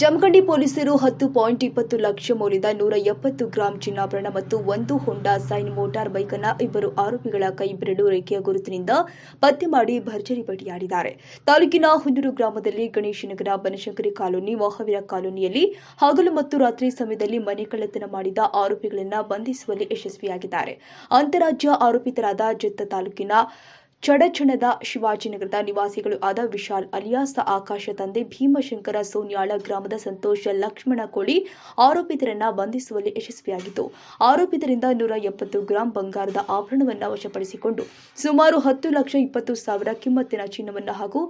ಜಮಖಂಡಿ ಪೊಲೀಸರು ಹತ್ತು ಪಾಯಿಂಟ್ ಇಪ್ಪತ್ತು ಲಕ್ಷ ಮೌಲ್ಯದ ನೂರ ಎಪ್ಪತ್ತು ಗ್ರಾಂ ಚಿನ್ನಾಭರಣ ಮತ್ತು ಒಂದು ಹೊಂಡಾ ಸೈನ್ ಮೋಟಾರ್ ಬೈಕ್ ಅನ್ನ ಇಬ್ಬರು ಆರೋಪಿಗಳ ಕೈ ಬೆರಳು ರೇಖೆಯ ಗುರುತಿನಿಂದ ಪತ್ತೆ ಮಾಡಿ ಭರ್ಜರಿ ಪಟ್ಟಿಯಾಡಿದ್ದಾರೆ. ತಾಲೂಕಿನ ಹುಂದೂರು ಗ್ರಾಮದಲ್ಲಿ ಗಣೇಶ ನಗರ, ಬನಶಂಕರಿ ಕಾಲೋನಿ, ಮಹಾವೀರ ಕಾಲೋನಿಯಲ್ಲಿ ಹಗಲು ಮತ್ತು ರಾತ್ರಿ ಸಮಯದಲ್ಲಿ ಮನೆ ಕಳ್ಳತನ ಮಾಡಿದ ಆರೋಪಿಗಳನ್ನು ಬಂಧಿಸುವಲ್ಲಿ ಯಶಸ್ವಿಯಾಗಿದ್ದಾರೆ. ಅಂತಾರಾಜ್ಯ ಆರೋಪಿತರಾದ ಜತ್ತ ತಾಲೂಕಿನ ಚಡಚಣದ ಶಿವಾಜಿನಗರದ ನಿವಾಸಿಗಳು ಆದ ವಿಶಾಲ್ ಅಲಿಯಾಸ್ ಆಕಾಶ ತಂದೆ ಭೀಮಶಂಕರ ಸೋನ್ಯಾಳ ಗ್ರಾಮದ ಸಂತೋಷ ಲಕ್ಷ್ಮಣ ಕೋಳಿ ಆರೋಪಿತರನ್ನ ಬಂಧಿಸುವಲ್ಲಿ ಯಶಸ್ವಿಯಾಗಿತ್ತು. ಆರೋಪಿತರಿಂದ ನೂರ ಎಪ್ಪತ್ತು ಗ್ರಾಂ ಬಂಗಾರದ ಆಭರಣವನ್ನು ವಶಪಡಿಸಿಕೊಂಡು ಸುಮಾರು ಹತ್ತು ಲಕ್ಷ ಇಪ್ಪತ್ತು ಸಾವಿರ ಕಿಮ್ಮತ್ತಿನ ಚಿನ್ನವನ್ನು ಹಾಗೂ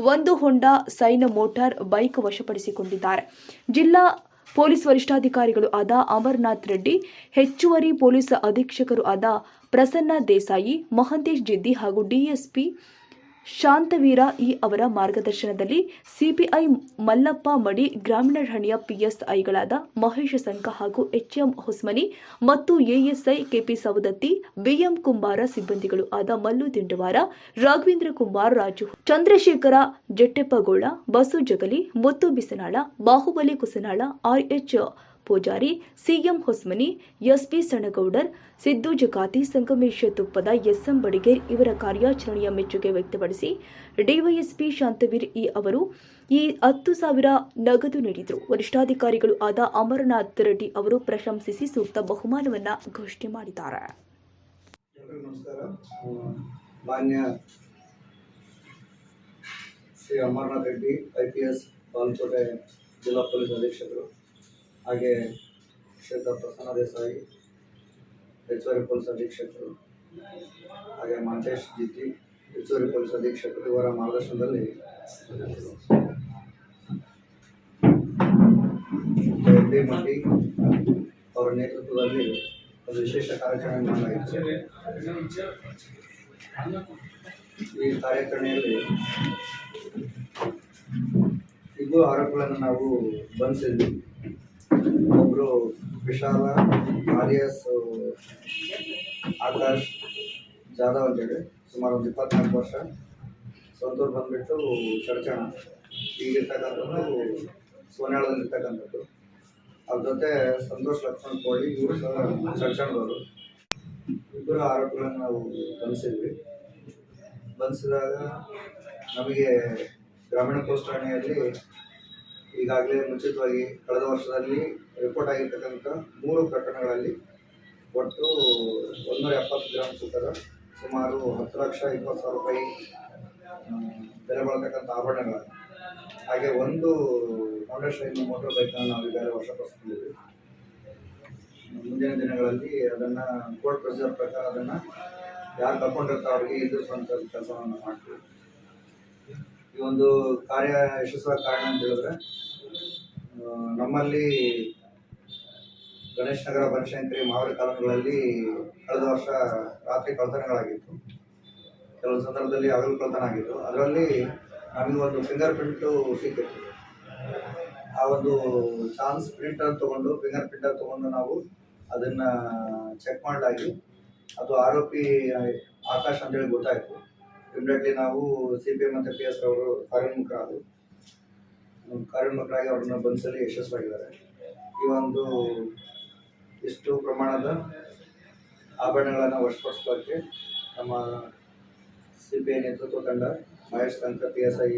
ಒಂದು ಹೊಂಡಾ ಸೈನ ಮೋಟಾರ್ ಬೈಕ್ ವಶಪಡಿಸಿಕೊಂಡಿದ್ದಾರೆ. ಜಿಲ್ಲಾ ಪೊಲೀಸ್ ವರಿಷ್ಠಾಧಿಕಾರಿಗಳು ಆದ ಅಮರ್ನಾಥ್ ರೆಡ್ಡಿ, ಹೆಚ್ಚುವರಿ ಪೊಲೀಸ್ ಅಧೀಕ್ಷಕರು ಆದ ಪ್ರಸನ್ನ ದೇಸಾಯಿ, ಮಹಂತೇಶ್ ಜಿದ್ದಿ ಹಾಗೂ ಡಿಎಸ್ಪಿ ಶಾಂತವೀರ ಈ ಅವರ ಮಾರ್ಗದರ್ಶನದಲ್ಲಿ ಸಿಪಿಐ ಮಲ್ಲಪ್ಪ ಮಡಿ ಗ್ರಾಮೀಣ ಠಾಣೆಯ ಪಿಎಸ್ಐಗಳಾದ ಮಹೇಶ್ ಸಂಕ ಹಾಗೂ ಎಚ್ಎಂ ಹೊಸ್ಮನಿ ಮತ್ತು ASI KP Savadatti, BM Kumbara ಸಿಬ್ಬಂದಿಗಳು ಆದ Mallu Dindawar, Raghavendra Kumar Raju Chandrashekhara Jatteppagol Basu Jagali, Muttu Bisanal, Bahubali Kusanal RH Pujari CM Hosmani, SP Sanagoudar, Siddu Jakati Sangamesha Tuppada SM Badiger ಇವರ ಕಾರ್ಯಾಚರಣೆಯ ಮೆಚ್ಚುಗೆ ವ್ಯಕ್ತಪಡಿಸಿ ಡಿವೈಎಸ್ಪಿ ಶಾಂತವೀರ್ ಇ ಅವರು ಈ ಹತ್ತು ಸಾವಿರ ನಗದು ನೀಡಿದರು. ವರಿಷ್ಠಾಧಿಕಾರಿಗಳು ಆದ ಅಮರನಾಥ್ ರೆಡ್ಡಿ ಅವರು ಪ್ರಶಂಸಿಸಿ ಸೂಕ್ತ ಬಹುಮಾನವನ್ನು ಘೋಷಣೆ ಮಾಡಿದ್ದಾರೆ. Shri Amarnath Reddy, I P S Balkote ಜಿಲ್ಲಾ ಪೊಲೀಸ್ ಅಧೀಕ್ಷಕರು ಹಾಗೆ ಶ್ರೀಯುತ ಪ್ರಸನ್ನ ದೇಸಾಯಿ, ಹೆಚ್ಚುವರಿ ಪೊಲೀಸ್ ಅಧೀಕ್ಷಕರು, ಹಾಗೆ ಮಂತೇಶ್ ಜಿತಿ ಹೆಚ್ಚುವರಿ ಪೊಲೀಸ್ ಅಧೀಕ್ಷಕರು, ಇವರ ಮಾರ್ಗದರ್ಶನದಲ್ಲಿ ಎಲ್ ಡಿ ಮಟ್ಟಿ ಅವರ ನೇತೃತ್ವದಲ್ಲಿ ಒಂದು ವಿಶೇಷ ಕಾರ್ಯಾಚರಣೆ ಮಾಡಲಾಗಿತ್ತು. ಈ ಕಾರ್ಯಾಚರಣೆಯಲ್ಲಿ ಇದು ಆರೋಪಗಳನ್ನು ನಾವು ಬಂಧಿಸಿದ್ವಿ. ಒಬ್ಬರು ವಿಶಾಲ ಆಲಿಯಾಸ್ ಆಕಾಶ್ ಜಾಧವ್ ಅಂತೇಳಿ. ಸುಮಾರು ಒಂದು ಇಪ್ಪತ್ನಾಲ್ಕು ವರ್ಷ. ಸ್ವಂತೂರು ಬಂದ್ಬಿಟ್ಟು ಚರ್ಚಣ ಈಗಿರ್ತಕ್ಕಂಥದ್ದು ಸೋನ್ಯಾಳದಲ್ಲಿರ್ತಕ್ಕಂಥದ್ದು ಅವ್ರ ಜೊತೆ ಸಂತೋಷ್ ಲಕ್ಷ್ಮಣ್ ಕೋಳಿ, ಇವರು ಸಹ ಚರ್ಚಣದವರು ಇಬ್ಬರು ಆರೋಪಿಗಳನ್ನು ನಾವು ಬಂಧಿಸಿದ್ವಿ. ಬಂಧಿಸಿದಾಗ ನಮಗೆ ಗ್ರಾಮೀಣ ಪೋಸ್ಟ್ ಠಾಣೆಯಲ್ಲಿ ಈಗಾಗಲೇ ಮುಂಚಿತವಾಗಿ ಕಳೆದ ವರ್ಷದಲ್ಲಿ ರಿಪೋರ್ಟ್ ಆಗಿರ್ತಕ್ಕಂಥ ಮೂರು ಪ್ರಕರಣಗಳಲ್ಲಿ ಒಟ್ಟು ಒಂದೂರ ಎಪ್ಪತ್ತು ಗ್ರಾಮ್ ತೂಕದ ಸುಮಾರು ಹತ್ತು ಲಕ್ಷ ಇಪ್ಪತ್ತು ಸಾವಿರ ರೂಪಾಯಿ ಬೆಲೆ ಬಾಳ್ತಕ್ಕಂಥ ಆಭರಣಗಳು. ಹಾಗೆ ಒಂದು ಬೈಕ್ ಮೋಟರ್ ಬೈಕನ್ನು ನಾವು ಈಗಾಗಲೇ ವಶಪಡಿಸ್ತಿದ್ದೀವಿ ಮುಂದಿನ ದಿನಗಳಲ್ಲಿ ಅದನ್ನು ಕೋರ್ಟ್ ಪ್ರೊಸೀಜರ್ ಪ್ರಕಾರ ಅದನ್ನು ಯಾರು ಕರ್ಕೊಂಡಿರ್ತಾರೆ ಅವ್ರಿಗೆ ಎದುರಿಸುವಂಥ ಕೆಲಸವನ್ನು ಮಾಡ್ತೀವಿ. ಈ ಒಂದು ಕಾರ್ಯ ಯಶಸ್ವ ಕಾರಣ ಅಂತ ಹೇಳಿದ್ರೆ ನಮ್ಮಲ್ಲಿ ಗಣೇಶ್ ನಗರ ಬನಶಂಕರಿ ಮಾವರಿ ಕಾಲೋನಿಗಳಲ್ಲಿ ಕಳೆದ ವರ್ಷ ರಾತ್ರಿ ಕಳ್ತನಗಳಾಗಿತ್ತು ಕೆಲವು ಸಂದರ್ಭದಲ್ಲಿ ಹಗಲು ಕಳ್ತನ ಆಗಿತ್ತು. ಅದರಲ್ಲಿ ನಮಗೆ ಒಂದು ಫಿಂಗರ್ ಪ್ರಿಂಟು ಸಿಕ್ಕಿತ್ತು. ಆ ಒಂದು ಚಾನ್ಸ್ ಪ್ರಿಂಟರ್ ತೊಗೊಂಡು ಫಿಂಗರ್ ಪ್ರಿಂಟರ್ ತಗೊಂಡು ನಾವು ಅದನ್ನು ಚೆಕ್ ಮಾಡಲಾಗಿ ಅದು ಆರೋಪಿ, ಆಕಾಶ್ ಅಂತೇಳಿ ಗೊತ್ತಾಯಿತು. ಇಮಿಡಿಯೇಟ್ಲಿ ನಾವು ಸಿ ಪಿ ಎಂ ಮತ್ತು ಪಿ ಎಸ್ ಅವರು ಕಾರ್ಯೋನ್ಮುಖರಾದರು ಕಾರ್ಯೋನ್ಮುಖರಾಗಿ ಅವ್ರನ್ನ ಬಂಧಿಸಲು ಯಶಸ್ವಾಗಿದ್ದಾರೆ. ಈ ಒಂದು ಇಷ್ಟು ಪ್ರಮಾಣದ ಆಭರಣಗಳನ್ನು ವಶಪಡಿಸೋಕ್ಕೆ ನಮ್ಮ ಸಿ ಪಿ ಐ ನೇತೃತ್ವ ತಂಡ ಮಹೇಶ್ ಸಂಕ ಪಿ ಎಸ್ ಐ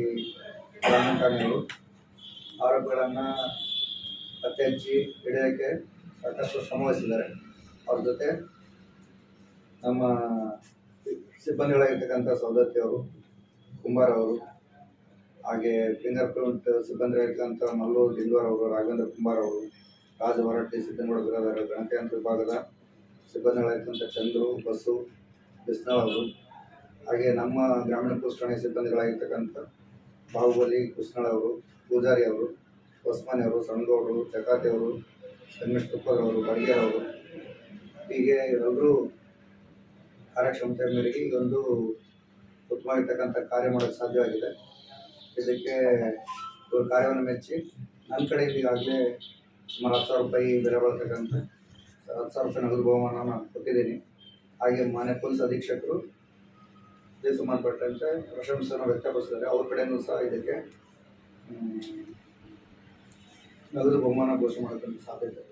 ಠಾಣೆಗಳು ಆರೋಪಿಗಳನ್ನು ಪತ್ತೆ ಹಚ್ಚಿ ಹಿಡಿಯೋಕ್ಕೆ ಸಾಕಷ್ಟು ಶ್ರಮವಹಿಸಿದ್ದಾರೆ. ಅವ್ರ ಜೊತೆ ನಮ್ಮ ಸಿಬ್ಬಂದಿಗಳಾಗಿರ್ತಕ್ಕಂಥ ಸೌದತ್ತಿ ಅವರು, ಕುಂಬಾರ್ ಅವರು, ಹಾಗೆ ಫಿಂಗರ್ ಪ್ರಿಂಟ್ ಸಿಬ್ಬಂದಿಯಾಗಿರ್ತಕ್ಕಂಥ ಮಲ್ಲೂರು ದಿಂಗ್ವರ್ ಅವರು, ರಾಘವೇಂದ್ರ ಕುಮಾರ್ ಅವರು, ರಾಜ ಹೊರಟ್ಟಿ ಸಿದ್ದನಗೌಡ ಬಿರಾದರ ಗಣಕಯಂತ್ರ ವಿಭಾಗದ ಸಿಬ್ಬಂದಿಗಳಾಗಿರ್ತಕ್ಕಂಥ ಚಂದ್ರು ಬಸ್ಸು ಬಿಸ್ನಾಳ್ ಅವರು, ಹಾಗೆ ನಮ್ಮ ಗ್ರಾಮೀಣ ಪೋಸ್ಟ್ ಸಿಬ್ಬಂದಿಗಳಾಗಿರ್ತಕ್ಕಂಥ ಬಾಹುಬಲಿ, ಕೃಷ್ಣಳ ಅವರು, ಪೂಜಾರಿ ಅವರು, ಹೊಸ್ಮಾನಿ ಅವರು, ಸಣ್ಣಗೌಡರು ಚಕಾತಿ ಅವರು ಸಂಗಮೇಶ್ ತುಪ್ಪದವರು ಬಡಿಗೇರ್ ಅವರು, ಹೀಗೆ ಎಲ್ಲರೂ ಕಾರ್ಯಕ್ಷಮತೆ ಮೇರೆಗೆ ಇದೊಂದು ಉತ್ತಮವಾಗಿರ್ತಕ್ಕಂಥ ಕಾರ್ಯ ಮಾಡೋಕ್ಕೆ ಸಾಧ್ಯವಾಗಿದೆ ಇದಕ್ಕೆ ಇವರು ಕಾರ್ಯವನ್ನು ಮೆಚ್ಚಿ ನನ್ನ ಕಡೆಯಿಂದ ಈಗಾಗಲೇ ಸುಮಾರು ಹತ್ತು ಸಾವಿರ ರೂಪಾಯಿ ಬೆಲೆ ಬರ್ತಕ್ಕಂಥ ಹತ್ತು ಸಾವಿರ ರೂಪಾಯಿ ನಗದು ಬಹುಮಾನ ಕೊಟ್ಟಿದ್ದೀನಿ. ಹಾಗೆ ಮಾನ್ಯ ಪೊಲೀಸ್ ಅಧೀಕ್ಷಕರು ಇದೇ ಸಂಬಂಧಪಟ್ಟಂತೆ ಪ್ರಶಂಸೆಯನ್ನು ವ್ಯಕ್ತಪಡಿಸಿದ್ದಾರೆ. ಅವ್ರ ಕಡೆಯೂ ಸಹ ಇದಕ್ಕೆ ನಗದು ಬಹುಮಾನ ಘೋಷಣೆ ಮಾಡೋಕ್ಕಂತ ಸಾಧ್ಯತೆ